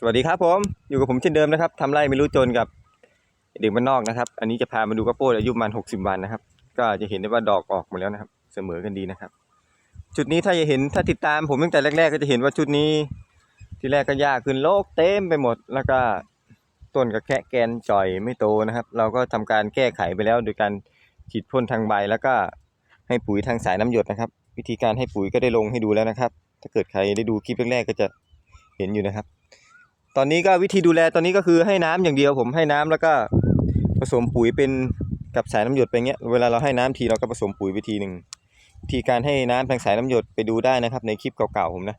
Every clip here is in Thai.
สวัสดีครับผมอยู่กับผมเช่นเดิมนะครับทำไร่ไม่รู้จนกับเด็กบ้านนอกนะครับ อันนี้จะพามาดูข้าวโพดอายุประมาณ60วันนะครับ ก็จะเห็นได้ว่าดอกออกหมดแล้วนะครับ เสมอกันดีนะครับ จุดนี้ถ้าจะเห็นถ้าติดตามผมตั้งแต่แรก ๆ ก็จะเห็นว่าชุดนี้ ที่แรกก็หญ้าขึ้นโลกเต็มไปหมด แล้วก็ต้นก็แค่แกนจ่อยไม่โตนะครับ เราก็ทำการแก้ไขไปแล้ว โดยการฉีดพ่นทางใบแล้วก็ให้ปุ๋ยทางสายน้ำหยดนะครับ วิธีการให้ปุ๋ยก็ได้ลงให้ดูแล้วนะครับ ถ้าเกิดใครได้ดูคลิปแรกๆก็จะเห็นอยู่นะครับ ตอนนี้ก็วิธีดูแลตอนนี้ก็คือให้น้ำอย่างเดียวผมให้น้ำแล้วก็ผสมปุ๋ยเป็นกับสายน้ำหยดไปเงี้ยเวลาเราให้น้ำทีเราก็ผสมปุ๋ยไปทีหนึ่งวิธีการให้น้ำทางสายน้ำหยดไปดูได้นะครับ ในคลิปเก่าๆผมนะ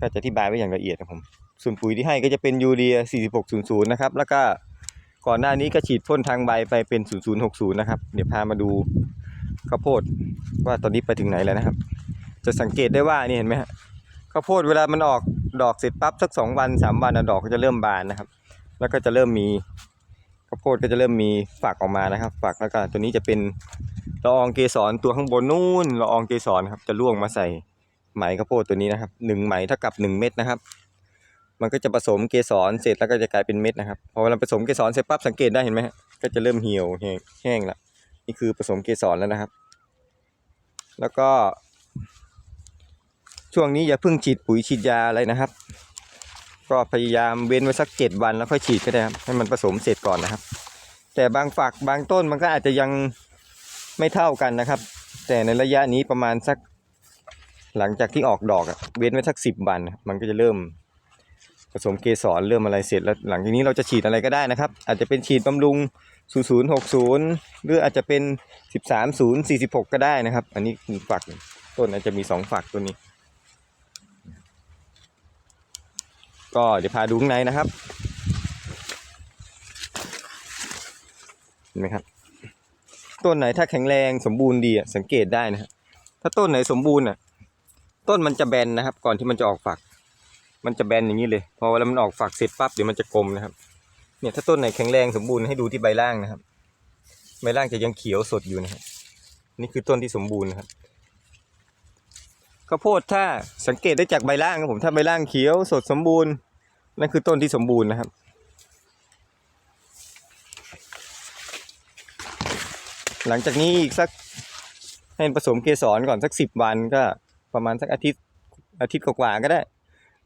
ก็จะอธิบายไว้อย่างละเอียดครับผมส่วนปุ๋ยที่ให้ก็จะเป็นยูเรีย 4600 นะครับ แล้วก็ก่อนหน้านี้ก็ฉีดพ่นทางใบไปเป็น 0060 นะครับ เดี๋ยวพามาดูข้าวโพดว่าตอนนี้ไปถึงไหนแล้วนะครับ จะสังเกตได้ว่านี่เห็นไหมฮะข้าวโพดเวลามันออก ดอกเสร็จปั๊บสักสองวันสามวันอะดอกก็จะเริ่มบานนะครับ แล้วก็จะเริ่มมีข้าวโพดก็จะเริ่มมีฝักออกมานะครับ ฝักแล้วก็ตัวนี้จะเป็นละอองเกสรตัวข้างบนนู่นละอองเกสรครับจะร่วงมาใส่ไหมข้าวโพดตัวนี้นะครับหนึ่งไหมเท่ากับหนึ่งเม็ดนะครับ มันก็จะผสมเกสรเสร็จแล้วก็จะกลายเป็นเม็ดนะครับพอเวลาผสมเกสรเสร็จปั๊บสังเกตได้เห็นไหมก็จะเริ่มเหี่ยวแห้งแห้งละนี่คือผสมเกสรแล้วนะครับ แล้วก็ ช่วงนี้อย่าเพิ่งฉีดปุ๋ยฉีดยาอะไรนะครับ ก็พยายามเว้นไว้สักเจ็ดวันแล้วค่อยฉีดก็ได้ครับให้มันผสมเสร็จก่อนนะครับ แต่บางฝักบางต้นมันก็อาจจะยังไม่เท่ากันนะครับ แต่ในระยะนี้ประมาณสัก หลังจากที่ออกดอกเว้นไว้สักสิบวัน มันก็จะเริ่มผสมเกสรเริ่มอะไรเสร็จแล้วหลังจากนี้เราจะฉีดอะไรก็ได้นะครับ อาจจะเป็นฉีดบำรุง 0060 หรืออาจจะเป็น 13046 ก็ได้นะครับ อันนี้ฝักต้นอาจจะมีสองฝักตัวนี้ ก็เดี๋ยวพาดูข้างในนะครับเห็นไหมครับ ต้นไหนถ้าแข็งแรงสมบูรณ์ดีอะสังเกตได้นะครับถ้าต้นไหนสมบูรณ์อะ ต้นมันจะแบนนะครับ ก่อนที่มันจะออกฝัก มันจะแบนอย่างนี้เลย พอเวลามันออกฝักเสร็จปั๊บเดี๋ยวมันจะกลมนะครับ เนี่ยถ้าต้นไหนแข็งแรงสมบูรณ์ให้ดูที่ใบล่างนะครับ ใบล่างจะยังเขียวสดอยู่นะครับ นี่คือต้นที่สมบูรณ์นะครับ ข้าวโพดถ้าสังเกตได้จากใบล่างครับผมถ้าใบล่างเขียวสดสมบูรณ์นั่นคือต้นที่สมบูรณ์นะครับ หลังจากนี้อีกสักให้ผสมเกสรก่อนสักสิบวันก็ประมาณสักอาทิตย์อาทิตย์กว่าก็ได้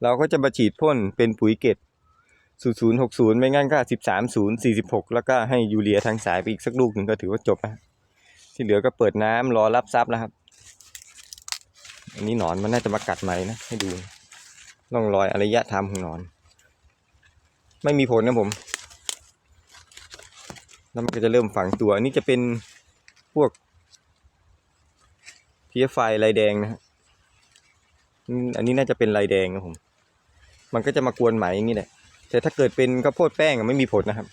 เราก็จะมาฉีดพ่นเป็นปุ๋ยเกต0060 ไม่งั้นก็ 13046 แล้วก็ให้ยูเรียทางสายไปอีกสักลูกหนึ่งก็ถือว่าจบนะที่เหลือก็เปิดน้ำรอรับซับนะครับ อันนี้หนอนมันน่าจะมากัดไหมนะให้ดูร่องรอยอารยธรรมของหนอน ไม่มีผลนะผม แล้วมันก็จะเริ่มฝังตัวอันนี้จะเป็นพวกเพี้ยไฟลายแดงนะฮะอันนี้น่าจะเป็นลายแดงครับผม มันก็จะมากวนไหมอย่างนี้แหละแต่ถ้าเกิดเป็นข้าวโพดแป้งไม่มีผลนะครับ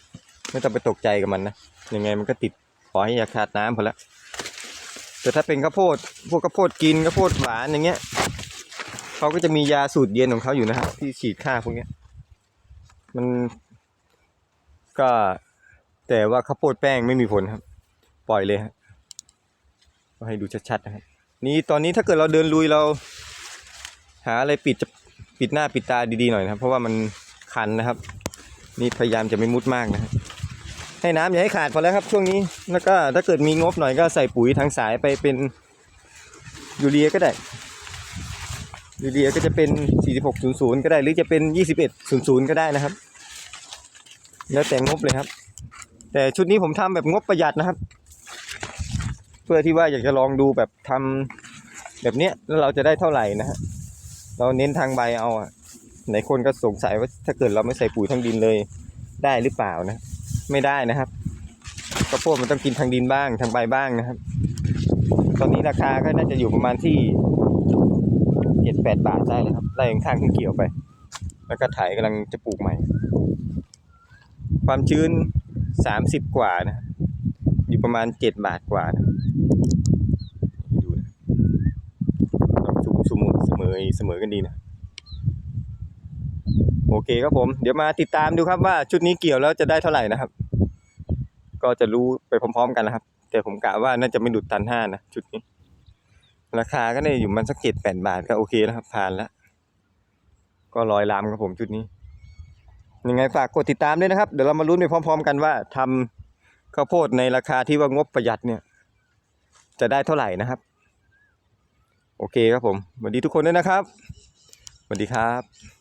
ไม่ต้องไปตกใจกับมันนะยังไงมันก็ติดขอให้ยาขาดน้ำพอละ แต่ถ้าเป็นข้าวโพดพวกข้าวโพดกินข้าวโพดหวานอย่างเงี้ยเขาก็จะมียาสูตรเย็นของเขาอยู่นะครับที่ฉีดฆ่าพวกเนี้ย มันก็แต่ว่าข้าวโพดแป้งไม่มีผลครับ ปล่อยเลยครับให้ดูชัดๆนะครับ นี่ตอนนี้ถ้าเกิดเราเดินลุยเรา หาอะไรปิดจะปิดหน้าปิดตาดีๆหน่อยนะครับ เพราะว่ามันคันนะครับ นี่พยายามจะไม่มุดมากนะครับ ให้น้ำอย่าให้ขาดพอแล้วครับช่วงนี้ แล้วก็ถ้าเกิดมีงบหน่อยก็ใส่ปุ๋ยทางสายไปเป็นยูเรียก็ได้ยูเรียก็จะเป็น 4600 ก็ได้ หรือจะเป็น 2100 ก็ได้นะครับ แล้วแต่งบเลยครับ แต่ชุดนี้ผมทำแบบงบประหยัดนะครับ เพื่อที่ว่าอยากจะลองดูแบบทำแบบเนี้ยแล้วเราจะได้เท่าไหร่นะฮะเราเน้นทางใบเอาอะไหนคนก็สงสัยว่าถ้าเกิดเราไม่ใส่ปุ๋ยทางดินเลยได้หรือเปล่านะ ไม่ได้นะครับข้าวโพดมันต้องกินทางดินบ้างทางใบบ้างนะครับ ตอนนี้ราคาก็น่าจะอยู่ประมาณที่เจ็ดแปดบาทได้เลยครับไล่ข้างๆขึ้นเกี่ยวไป แล้วก็ไถกำลังจะปลูกใหม่ ความชื้นสามสิบกว่านะอยู่ประมาณเจ็ดบาทกว่านะดูนะสูงสมเสมอเสมอกันดีนะ โอเคครับผม เดี๋ยวมาติดตามดูครับว่าชุดนี้เกี่ยวแล้วจะได้เท่าไหร่นะครับ ก็จะรู้ไปพร้อมๆกันนะครับ แต่ผมกะว่าน่าจะไม่หลุดตันห้านะชุดนี้ ราคาก็ได้อยู่มันสักเจ็ดแปดบาทก็โอเคแล้วครับผ่านแล้วก็ลอยลามครับผมชุดนี้ ยังไงฝากกดติดตามด้วยนะครับ เดี๋ยวเรามาลุ้นไปพร้อม ๆ กันว่าทำข้าวโพดในราคาที่ว่างบประหยัดเนี่ย จะได้เท่าไหร่นะครับ โอเคครับผมสวัสดีทุกคนด้วยนะครับสวัสดีครับ